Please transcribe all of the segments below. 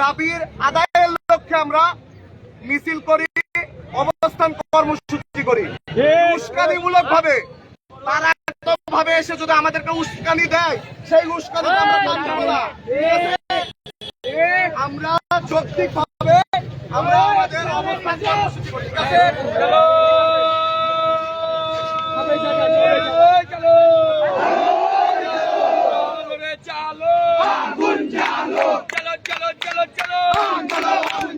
দাবির আদায়ের লক্ষ্যে আমরা মিছিল করি অবস্থান কর্মসূচি করি উস্কানিমূলক ভাবে তারা ভাবে এসে যদি আমাদেরকে উস্কানি দেয় সেই উস্কানি আমরা যৌক্তিক ভাবে আমরা আমাদের অবস্থান কর্মসূচি করি ঠিক আছে চলো চলো চলো চলো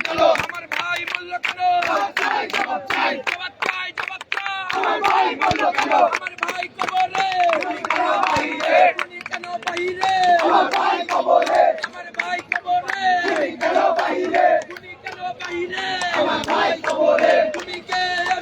চলো আমার ভাই বলল কেন জবাব চাই জবাব চাই আমার ভাই কবরে তুমি কেন বাহিরে আমার ভাই কবরে তুমি কেন বাহিরে তুমি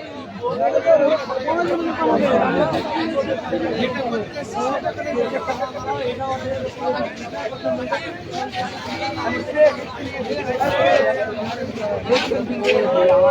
ये तो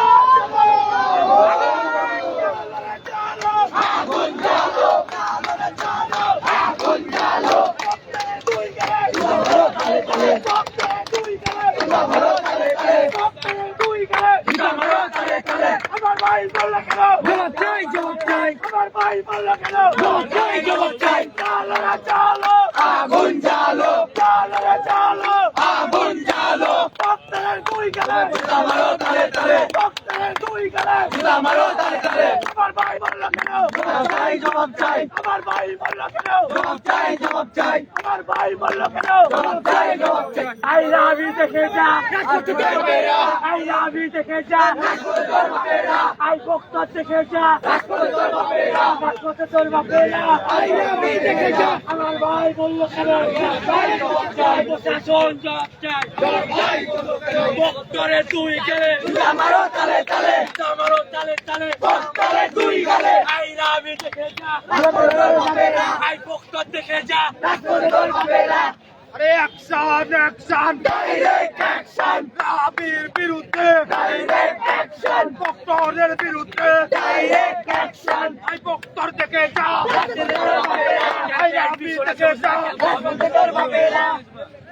কে বহিরাগত বহিরাগত তুমি কে আমি কে আসো আসো সবাই এক জায়গায় আসো জবাব চাই জবাব চাই আমার ভাই বলল কেন জবাব চাই জবাব চাই চালো রে চালো আগুন চালো আগুন গেলে তালে তালে। ভক্তের দুই গেলে আমারও তালে তালে। আমার ভাই বলল কেন জবাব চাই জবাব চাই। আমার ভাই বলল কেন জবাব চাই জবাব চাই। আমার ভাই বলল কেন জবাব চাই জবাব চাই। আই ইউ দেখে যা। আই লাভ দেখে যা। আই ভক্ত দেখে যা। তোর বাপেরা আমার ভাই বলল কেন? প্রশাসন জবাব চাই। ভক্তরে তুই গেলে। আমারও তালে তালে। আমারও তালে তালে। ভক্তরে তুই গেলে। আই রাবি দেখে যা। আই ভক্ত দেখে যা। আরে অ্যাকশন অ্যাকশন। ডাইরেক্ট অ্যাকশন রাবির বিরুদ্ধে। ডাইরেক্ট অ্যাকশন ভক্তরের বিরুদ্ধে। ডাইরেক্ট অ্যাকশন আই ভক্তর দেখে যা। আই রাবি দেখে যা। ভক্তদের ভাবেরা ডাইরেক্ট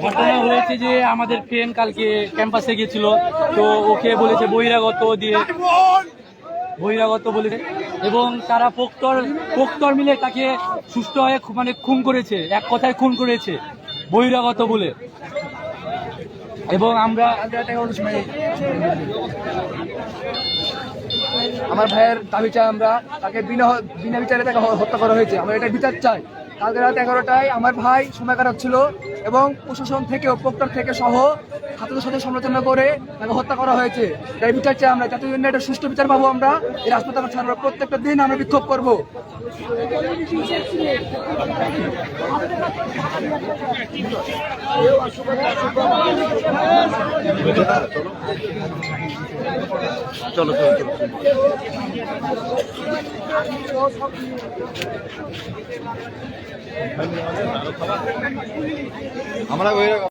ঘটনা হয়েছে যে আমাদের ফ্রেন্ড কালকে ক্যাম্পাসে গেছিল তো ওকে বলেছে বহিরাগত দিয়ে বহিরাগত বলেছে এবং তারা পোক্তর পোক্তর মিলে তাকে সুস্থ হয়ে মানে খুন করেছে, এক কথায় খুন করেছে, বহিরাগত বলে। এবং আমরা আমার ভাইয়ের দাবি চাই আমরা, তাকে বিনা বিনা বিচারে তাকে হত্যা করা হয়েছে। আমরা এটা বিচার চাই। কালকে রাত এগারোটায় আমার ভাই সময় কাটাচ্ছিল এবং প্রশাসন থেকে প্রক্টর থেকে সহ ছাত্রদের সাথে সমালোচনা করে তাকে হত্যা করা হয়েছে। তাই বিচার চাই আমরা। যাতে জন্য একটা সুষ্ঠু বিচার পাবো আমরা। এই রাজপথে আমরা প্রত্যেকটা দিন আমরা বিক্ষোভ করব। আমরা